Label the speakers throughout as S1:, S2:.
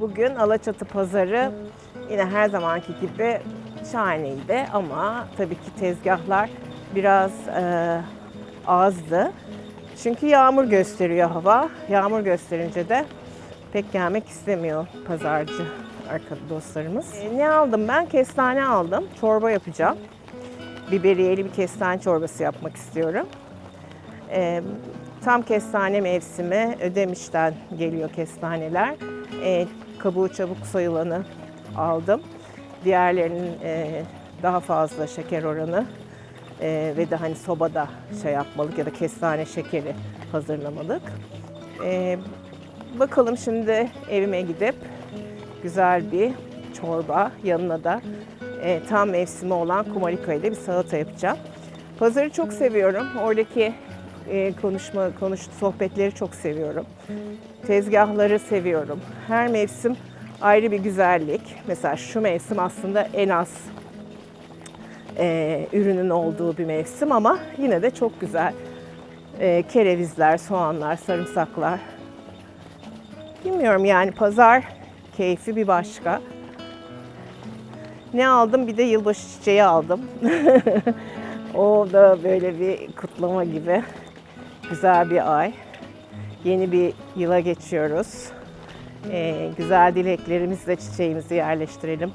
S1: Bugün Alaçatı pazarı yine her zamanki gibi şahaneydi ama tabii ki tezgahlar biraz e, azdı. Çünkü yağmur gösteriyor hava. Yağmur gösterince de pek gelmek istemiyor pazarcı dostlarımız. E, ne aldım ben? Kestane aldım. Çorba yapacağım. Biberiyeli bir kestane çorbası yapmak istiyorum. E, tam kestane mevsimi. Ödemiş'ten geliyor kestaneler. E, kabuğu çabuk soyulanı aldım. Diğerlerinin e, daha fazla şeker oranı e, ve de hani sobada şey yapmalık ya da kestane şekeri hazırlamalık. E, bakalım şimdi evime gidip güzel bir çorba yanına da e, tam mevsimi olan kumarika ile bir salata yapacağım. Pazarı çok seviyorum. Oradaki e, konuşma, konuş, sohbetleri çok seviyorum. Tezgahları seviyorum. Her mevsim ayrı bir güzellik. Mesela şu mevsim aslında en az e, ürünün olduğu bir mevsim ama yine de çok güzel. E, kerevizler, soğanlar, sarımsaklar. Bilmiyorum yani pazar keyfi bir başka. Ne aldım? Bir de yılbaşı çiçeği aldım. o da böyle bir kutlama gibi. Güzel bir ay. Yeni bir yıla geçiyoruz. Ee, güzel dileklerimizle çiçeğimizi yerleştirelim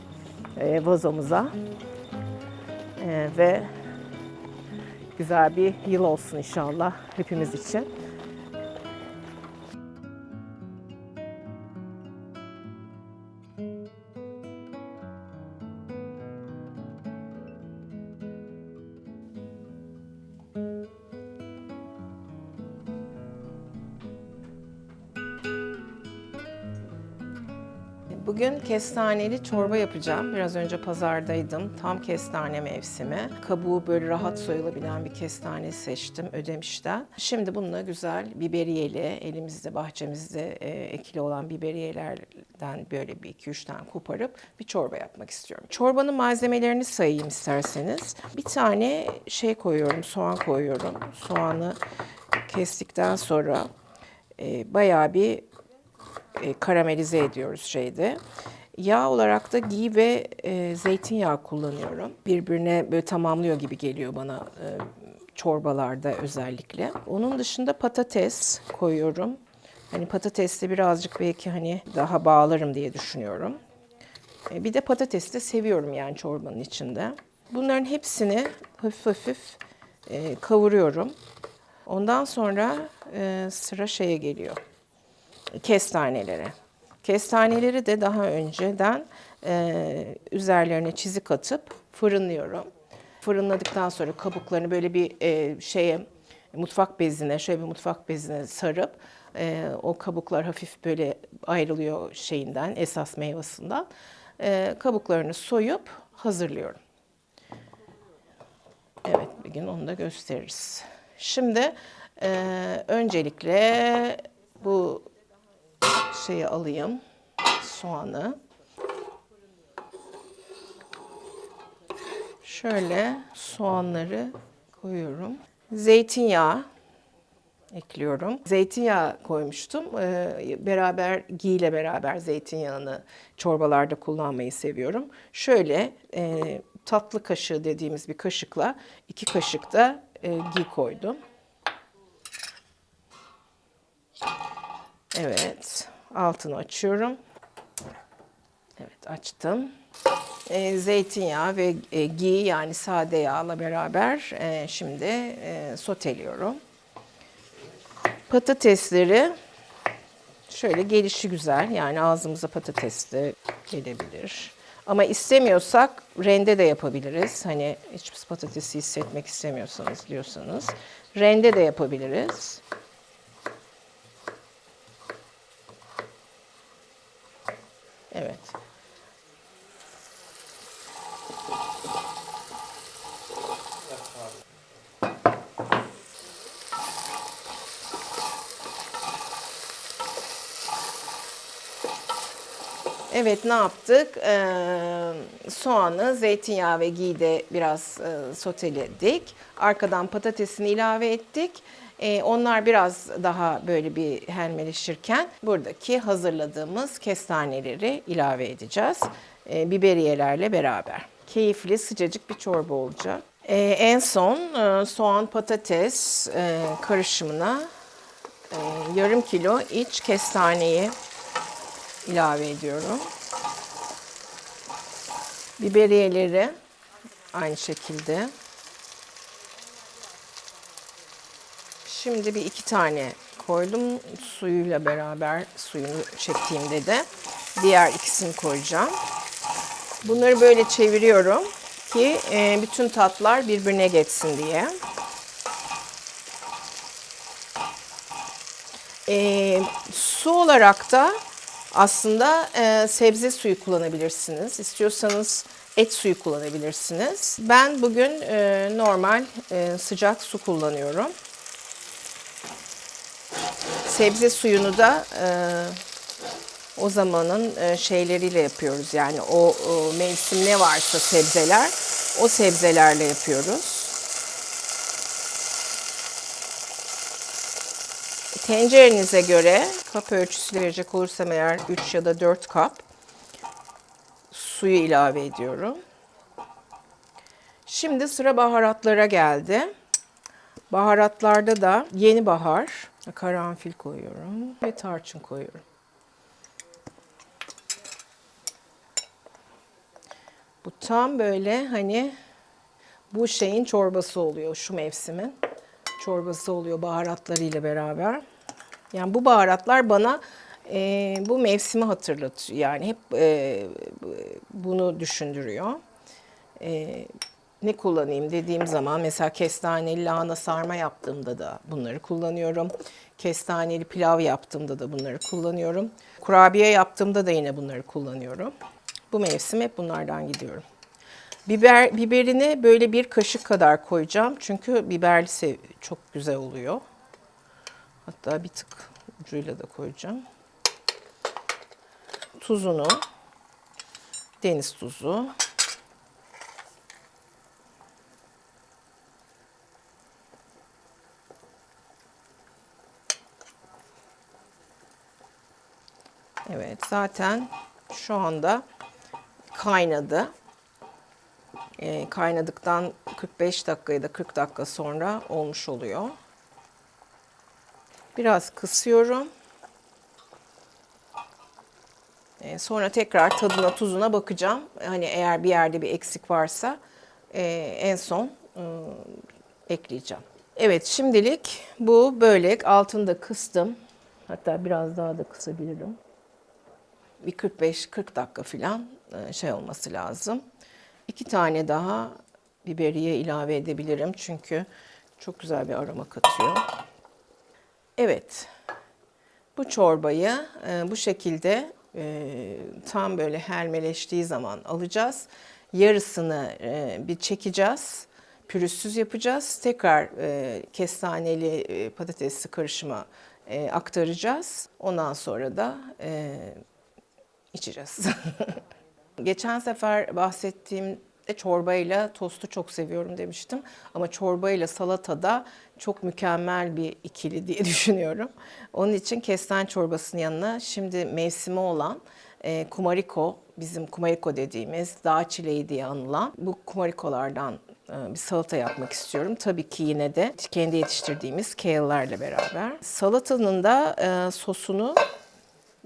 S1: e, vazomuza. Ee, ve güzel bir yıl olsun inşallah hepimiz için. Bugün kestaneli çorba yapacağım. Biraz önce pazardaydım. Tam kestane mevsimi. Kabuğu böyle rahat soyulabilen bir kestane seçtim Ödemiş'ten. Şimdi bununla güzel biberiyeli, elimizde bahçemizde e, ekili olan biberiyelerden böyle bir iki üç tane koparıp bir çorba yapmak istiyorum. Çorbanın malzemelerini sayayım isterseniz. Bir tane şey koyuyorum, soğan koyuyorum. Soğanı kestikten sonra e, bayağı bir e, karamelize ediyoruz şeyde. Yağ olarak da ghee ve e, zeytinyağı kullanıyorum. Birbirine böyle tamamlıyor gibi geliyor bana e, çorbalarda özellikle. Onun dışında patates koyuyorum. Hani patatesle birazcık belki hani daha bağlarım diye düşünüyorum. E, bir de patates de seviyorum yani çorbanın içinde. Bunların hepsini hafif hafif e, kavuruyorum. Ondan sonra e, sıra şeye geliyor kestaneleri. Kestaneleri de daha önceden e, üzerlerine çizik atıp fırınlıyorum. Fırınladıktan sonra kabuklarını böyle bir e, şeye mutfak bezine, şöyle bir mutfak bezine sarıp e, o kabuklar hafif böyle ayrılıyor şeyinden, esas meyvasından. E, kabuklarını soyup hazırlıyorum. Evet, bir gün onu da gösteririz. Şimdi e, öncelikle bu şeyi alayım. Soğanı. Şöyle soğanları koyuyorum. Zeytinyağı ekliyorum. Zeytinyağı koymuştum. Ee, beraber ile beraber zeytinyağını çorbalarda kullanmayı seviyorum. Şöyle e, tatlı kaşığı dediğimiz bir kaşıkla iki kaşık da e, ghee koydum. Evet, altını açıyorum. Evet, açtım. E, zeytinyağı ve e, ghee yani sade yağla beraber e, şimdi e, soteliyorum. Patatesleri şöyle gelişi güzel yani ağzımıza patates de gelebilir. Ama istemiyorsak rende de yapabiliriz. Hani hiç patatesi hissetmek istemiyorsanız diyorsanız rende de yapabiliriz. Evet. Evet ne yaptık? Ee, soğanı zeytinyağı ve ghee biraz e, soteledik. Arkadan patatesini ilave ettik. Ee, onlar biraz daha böyle bir helmeleşirken buradaki hazırladığımız kestaneleri ilave edeceğiz. Ee, biberiyelerle beraber. Keyifli sıcacık bir çorba olacak. Ee, en son e, soğan patates e, karışımına e, yarım kilo iç kestaneyi ilave ediyorum. Biberiyeleri aynı şekilde. Şimdi bir iki tane koydum suyuyla beraber suyunu çektiğimde de diğer ikisini koyacağım. Bunları böyle çeviriyorum ki e, bütün tatlar birbirine geçsin diye. E, su olarak da aslında e, sebze suyu kullanabilirsiniz. İstiyorsanız et suyu kullanabilirsiniz. Ben bugün e, normal e, sıcak su kullanıyorum. Sebze suyunu da e, o zamanın e, şeyleriyle yapıyoruz. Yani o, o mevsim ne varsa sebzeler, o sebzelerle yapıyoruz. Tencerenize göre kap ölçüsüyle verecek olursam eğer 3 ya da 4 kap suyu ilave ediyorum. Şimdi sıra baharatlara geldi. Baharatlarda da yeni bahar, karanfil koyuyorum ve tarçın koyuyorum. Bu tam böyle hani bu şeyin çorbası oluyor şu mevsimin. Çorbası oluyor baharatlarıyla beraber. Yani bu baharatlar bana e, bu mevsimi hatırlatıyor. Yani hep e, bunu düşündürüyor. E, ne kullanayım dediğim zaman mesela kestaneli lahana sarma yaptığımda da bunları kullanıyorum. Kestaneli pilav yaptığımda da bunları kullanıyorum. Kurabiye yaptığımda da yine bunları kullanıyorum. Bu mevsim hep bunlardan gidiyorum. Biber biberini böyle bir kaşık kadar koyacağım. Çünkü biberli çok güzel oluyor. Hatta bir tık ucuyla da koyacağım. Tuzunu, deniz tuzu. Evet, zaten şu anda kaynadı. E, kaynadıktan 45 dakika ya da 40 dakika sonra olmuş oluyor. Biraz kısıyorum. E, sonra tekrar tadına tuzuna bakacağım. Hani eğer bir yerde bir eksik varsa e, en son e, ekleyeceğim. Evet şimdilik bu böyle altını da kıstım. Hatta biraz daha da kısabilirim. Bir 45-40 dakika falan e, şey olması lazım. İki tane daha biberiye ilave edebilirim çünkü çok güzel bir aroma katıyor. Evet, bu çorbayı e, bu şekilde e, tam böyle helmeleştiği zaman alacağız. Yarısını e, bir çekeceğiz, pürüzsüz yapacağız. Tekrar e, kestaneli patatesli karışıma aktaracağız. Ondan sonra da içeceğiz. Geçen sefer bahsettiğim çorbayla tostu çok seviyorum demiştim. Ama çorbayla salatada çok mükemmel bir ikili diye düşünüyorum. Onun için kestane çorbasının yanına şimdi mevsimi olan e, kumariko, bizim kumariko dediğimiz dağ çileği diye anılan bu kumarikolardan e, bir salata yapmak istiyorum. Tabii ki yine de kendi yetiştirdiğimiz kale'lerle beraber. Salatanın da e, sosunu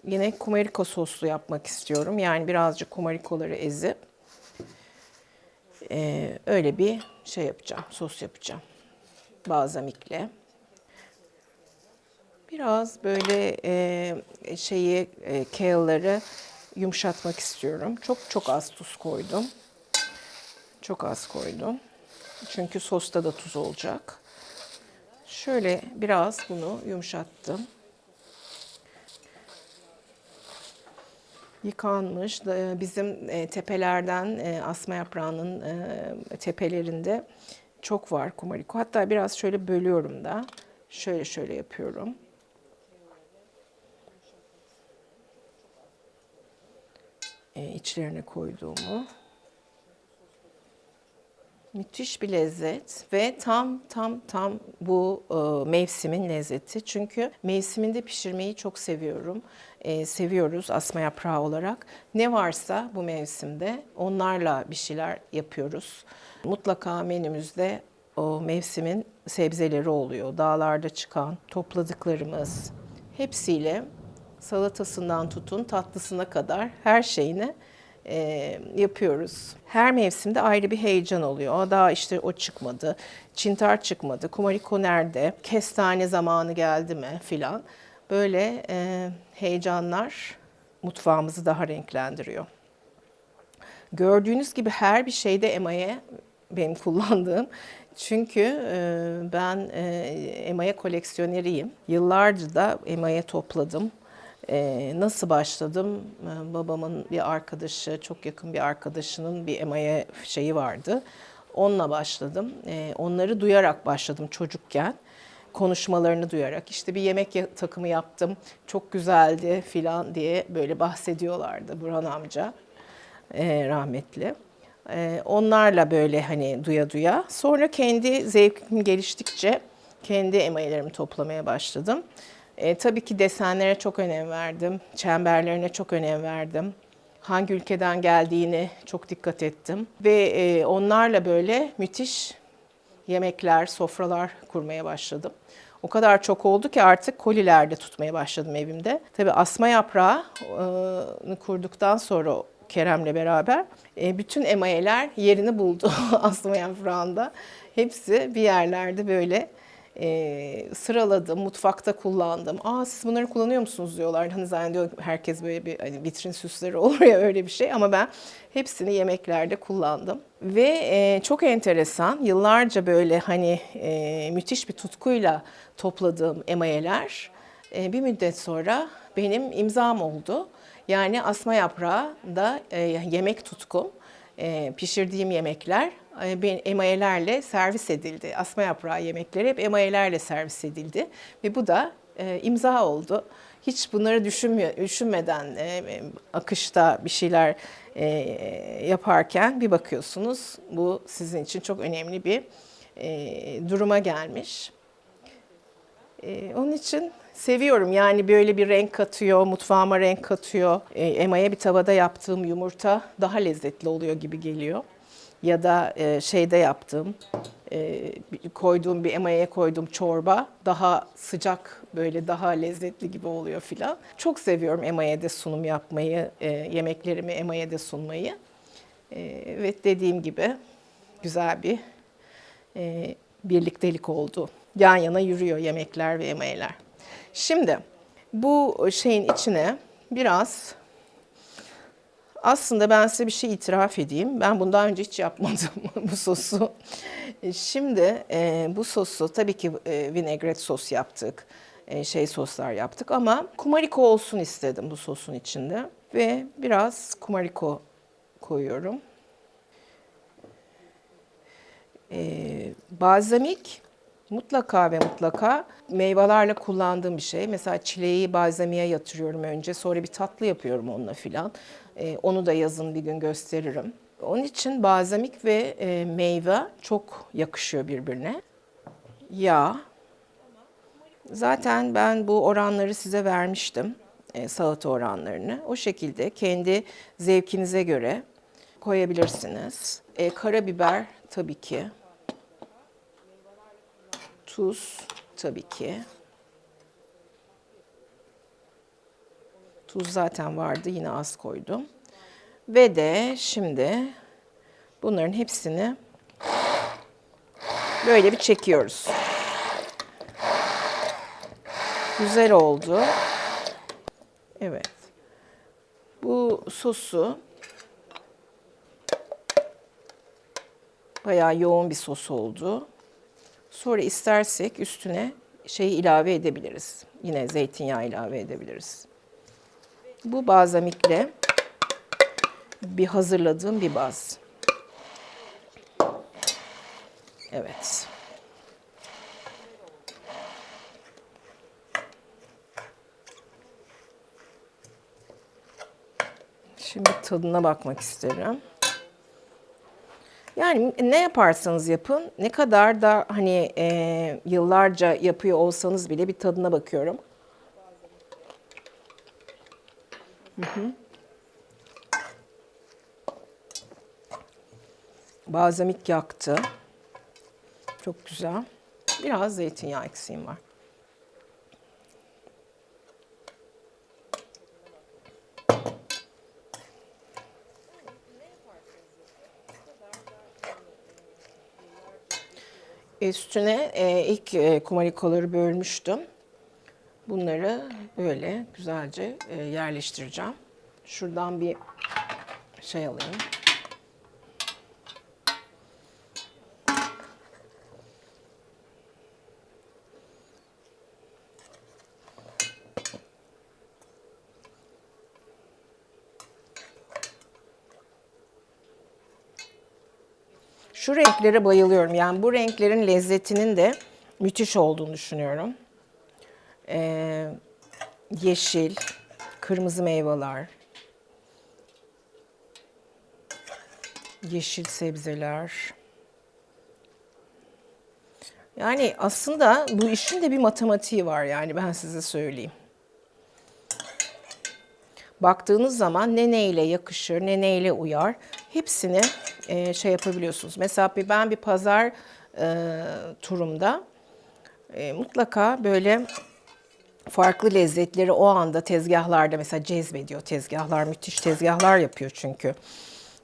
S1: yine kumariko soslu yapmak istiyorum. Yani birazcık kumarikoları ezip e, öyle bir şey yapacağım, sos yapacağım. Balzamikle. Biraz böyle e, şeyi, e, kale'ları yumuşatmak istiyorum. Çok çok az tuz koydum. Çok az koydum. Çünkü sosta da tuz olacak. Şöyle biraz bunu yumuşattım. Yıkanmış. Da- Bizim e, tepelerden e, asma yaprağının e, tepelerinde çok var kumariko. Hatta biraz şöyle bölüyorum da. Şöyle şöyle yapıyorum. e, içlerine koyduğumu. Müthiş bir lezzet ve tam tam tam bu e, mevsimin lezzeti. Çünkü mevsiminde pişirmeyi çok seviyorum. E, seviyoruz asma yaprağı olarak. Ne varsa bu mevsimde onlarla bir şeyler yapıyoruz. Mutlaka menümüzde o mevsimin sebzeleri oluyor. Dağlarda çıkan topladıklarımız hepsiyle salatasından tutun tatlısına kadar her şeyini e, yapıyoruz. Her mevsimde ayrı bir heyecan oluyor. Daha işte o çıkmadı, çintar çıkmadı, kumariko nerede, kestane zamanı geldi mi filan. Böyle e, heyecanlar mutfağımızı daha renklendiriyor. Gördüğünüz gibi her bir şeyde emaye benim kullandığım. Çünkü e, ben e, emaye koleksiyoneriyim. Yıllarca da emaye topladım. E, nasıl başladım? E, babamın bir arkadaşı, çok yakın bir arkadaşının bir emaye şeyi vardı. Onunla başladım. E, onları duyarak başladım çocukken. Konuşmalarını duyarak. işte bir yemek takımı yaptım. Çok güzeldi filan diye böyle bahsediyorlardı Burhan amca e, rahmetli. E, onlarla böyle hani duya duya. Sonra kendi zevkim geliştikçe kendi emaillerimi toplamaya başladım. E, tabii ki desenlere çok önem verdim. Çemberlerine çok önem verdim. Hangi ülkeden geldiğini çok dikkat ettim. Ve e, onlarla böyle müthiş yemekler, sofralar kurmaya başladım. O kadar çok oldu ki artık kolilerde tutmaya başladım evimde. Tabii asma yaprağını kurduktan sonra Kerem'le beraber e, bütün emayeler yerini buldu asma yaprağında. Hepsi bir yerlerde böyle e, sıraladım, mutfakta kullandım. Aa siz bunları kullanıyor musunuz diyorlar. Hani zannediyor herkes böyle bir hani vitrin süsleri olur ya öyle bir şey ama ben hepsini yemeklerde kullandım. Ve e, çok enteresan yıllarca böyle hani e, müthiş bir tutkuyla topladığım emayeler e, bir müddet sonra benim imzam oldu. Yani asma yaprağı da e, yemek tutkum. E, pişirdiğim yemekler e, ben emayelerle servis edildi. Asma yaprağı yemekleri hep emayelerle servis edildi. Ve bu da e, imza oldu. Hiç bunları düşünmüyor, düşünmeden e, akışta bir şeyler e, yaparken bir bakıyorsunuz bu sizin için çok önemli bir e, duruma gelmiş. Ee, onun için seviyorum yani böyle bir renk katıyor, mutfağıma renk katıyor. Ee, Ema'ya bir tavada yaptığım yumurta daha lezzetli oluyor gibi geliyor. Ya da e, şeyde yaptığım, e, koyduğum bir Ema'ya koyduğum çorba daha sıcak, böyle daha lezzetli gibi oluyor filan. Çok seviyorum Ema'ya sunum yapmayı, e, yemeklerimi Ema'ya sunmayı. E, ve dediğim gibi güzel bir e, birliktelik oldu. Yan yana yürüyor yemekler ve yemeğler. Şimdi bu şeyin içine biraz aslında ben size bir şey itiraf edeyim. Ben bundan önce hiç yapmadım bu sosu. Şimdi e, bu sosu tabii ki e, vinaigrette sos yaptık. e, şey soslar yaptık ama kumariko olsun istedim bu sosun içinde. Ve biraz kumariko koyuyorum. e, balzamik mutlaka ve mutlaka meyvelerle kullandığım bir şey. Mesela çileği balzamiğe yatırıyorum önce. Sonra bir tatlı yapıyorum onunla filan. E, onu da yazın bir gün gösteririm. Onun için balzamik ve e, meyve çok yakışıyor birbirine. Yağ. Zaten ben bu oranları size vermiştim. e, salata oranlarını. O şekilde kendi zevkinize göre koyabilirsiniz. E, karabiber tabii ki. Tuz tabii ki. Tuz zaten vardı yine az koydum. Ve de şimdi bunların hepsini böyle bir çekiyoruz. Güzel oldu. Evet. Bu sosu bayağı yoğun bir sos oldu. Sonra istersek üstüne şeyi ilave edebiliriz. Yine zeytinyağı ilave edebiliriz. Bu balzamikle bir hazırladığım bir baz. Evet. Şimdi tadına bakmak isterim. Yani ne yaparsanız yapın, ne kadar da hani e, yıllarca yapıyor olsanız bile bir tadına bakıyorum. Hı hı. Balzamik yaktı. Çok güzel. Biraz zeytinyağı eksiğim var. Üstüne e, ilk e, kumarikoları bölmüştüm. Bunları böyle güzelce e, yerleştireceğim. Şuradan bir şey alayım. Şu renklere bayılıyorum. Yani bu renklerin lezzetinin de müthiş olduğunu düşünüyorum. Ee, yeşil, kırmızı meyveler, yeşil sebzeler. Yani aslında bu işin de bir matematiği var yani ben size söyleyeyim. Baktığınız zaman ne neyle yakışır, ne neyle uyar hepsini e, şey yapabiliyorsunuz. Mesela bir, ben bir pazar e, turumda e, mutlaka böyle farklı lezzetleri o anda tezgahlarda mesela cezbediyor tezgahlar. Müthiş tezgahlar yapıyor çünkü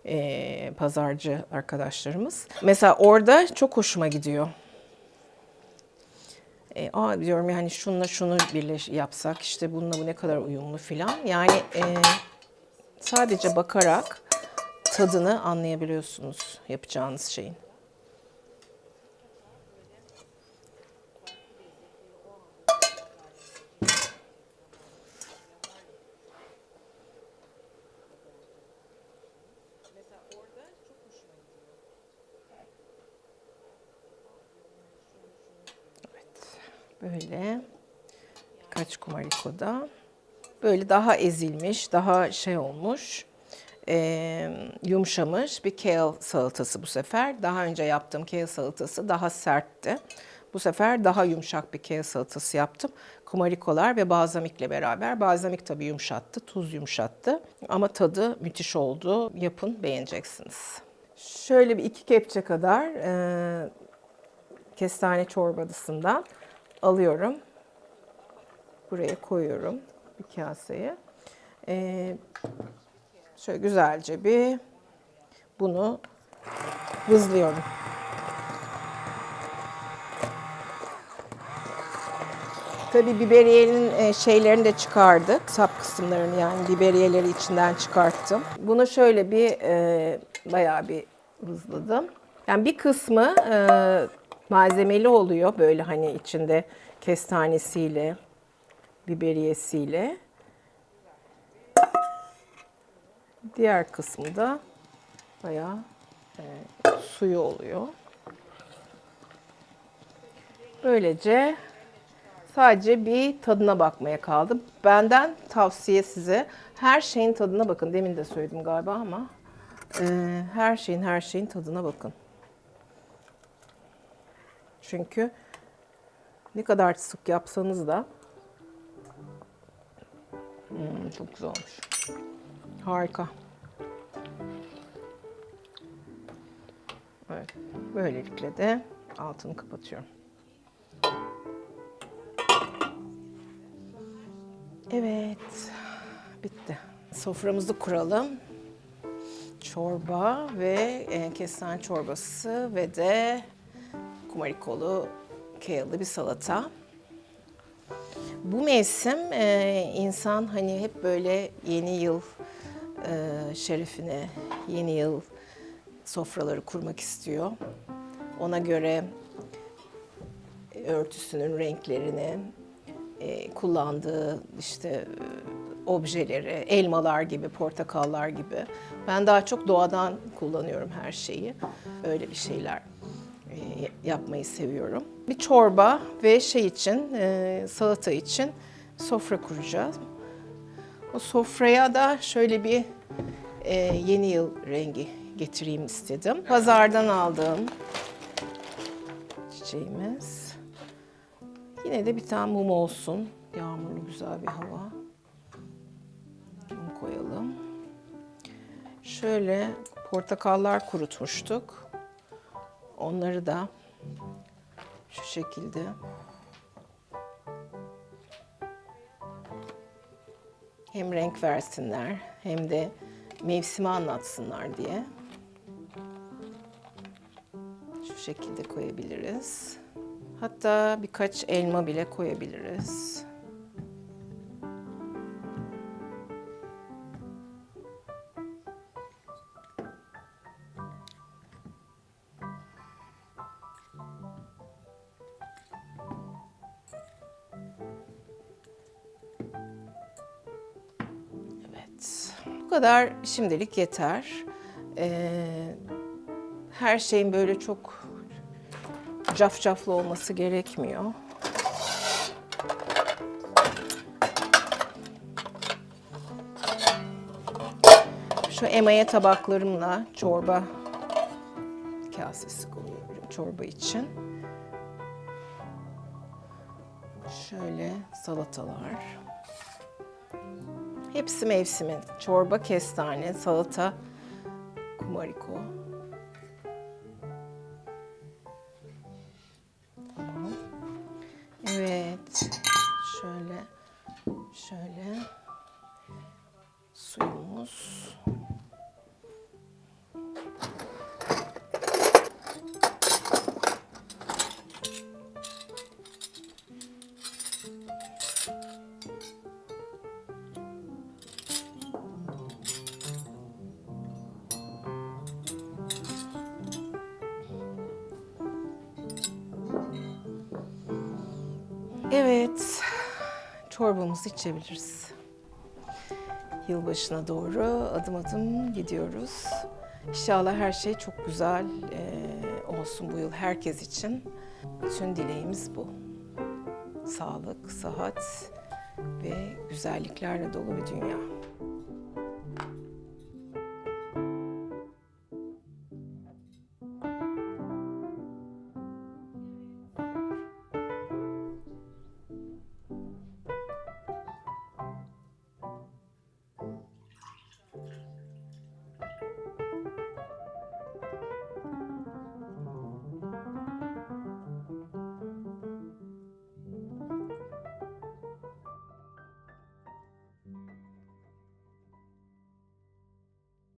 S1: e, pazarcı arkadaşlarımız. Mesela orada çok hoşuma gidiyor. E, aa diyorum yani şununla şunu birleş yapsak işte bununla bu ne kadar uyumlu filan. Yani e, sadece bakarak tadını anlayabiliyorsunuz yapacağınız şeyin. Böyle kaç kumarikoda böyle daha ezilmiş, daha şey olmuş, e, yumuşamış bir kale salatası bu sefer. Daha önce yaptığım kale salatası daha sertti. Bu sefer daha yumuşak bir kale salatası yaptım. Kumarikolar ve balzamikle beraber. Balzamik tabii yumuşattı, tuz yumuşattı. Ama tadı müthiş oldu. Yapın, beğeneceksiniz. Şöyle bir iki kepçe kadar e, kestane çorbasından alıyorum. Buraya koyuyorum bir kaseye. Ee, şöyle güzelce bir bunu hızlıyorum. Tabii biberiyenin e, şeylerini de çıkardık. Sap kısımlarını yani biberiyeleri içinden çıkarttım. Bunu şöyle bir e, bayağı bir hızladım. Yani bir kısmı e, malzemeli oluyor böyle hani içinde kestanesiyle, biberiyesiyle. Diğer kısmı da bayağı e, suyu oluyor. Böylece sadece bir tadına bakmaya kaldı. Benden tavsiye size her şeyin tadına bakın. Demin de söyledim galiba ama e, her şeyin her şeyin tadına bakın. Çünkü ne kadar sık yapsanız da hmm, çok güzel olmuş. Harika. Evet. Böylelikle de altını kapatıyorum. Evet. Bitti. Soframızı kuralım. Çorba ve e, kestane çorbası ve de kumarikolu kale'lı bir salata. Bu mevsim e, insan hani hep böyle yeni yıl e, şerefine, yeni yıl sofraları kurmak istiyor. Ona göre örtüsünün renklerini, e, kullandığı işte e, objeleri, elmalar gibi, portakallar gibi. Ben daha çok doğadan kullanıyorum her şeyi. Öyle bir şeyler e, yapmayı seviyorum. Bir çorba ve şey için, e, salata için sofra kuracağız. O sofraya da şöyle bir e, yeni yıl rengi getireyim istedim. Pazardan aldığım çiçeğimiz. Yine de bir tane mum olsun. Yağmurlu güzel bir hava. Mum koyalım. Şöyle portakallar kurutmuştuk. Onları da şu şekilde hem renk versinler hem de mevsimi anlatsınlar diye şu şekilde koyabiliriz. Hatta birkaç elma bile koyabiliriz. Bu kadar şimdilik yeter. Ee, her şeyin böyle çok cafcaflı olması gerekmiyor. Şu emaye tabaklarımla çorba kasesi koyuyorum çorba için. Şöyle salatalar. Hepsi mevsimin. Çorba, kestane, salata, kumariko. Çorbamızı içebiliriz. Yılbaşına doğru adım adım gidiyoruz. İnşallah her şey çok güzel eee, olsun bu yıl herkes için. Bütün dileğimiz bu. Sağlık, sıhhat ve güzelliklerle dolu bir dünya.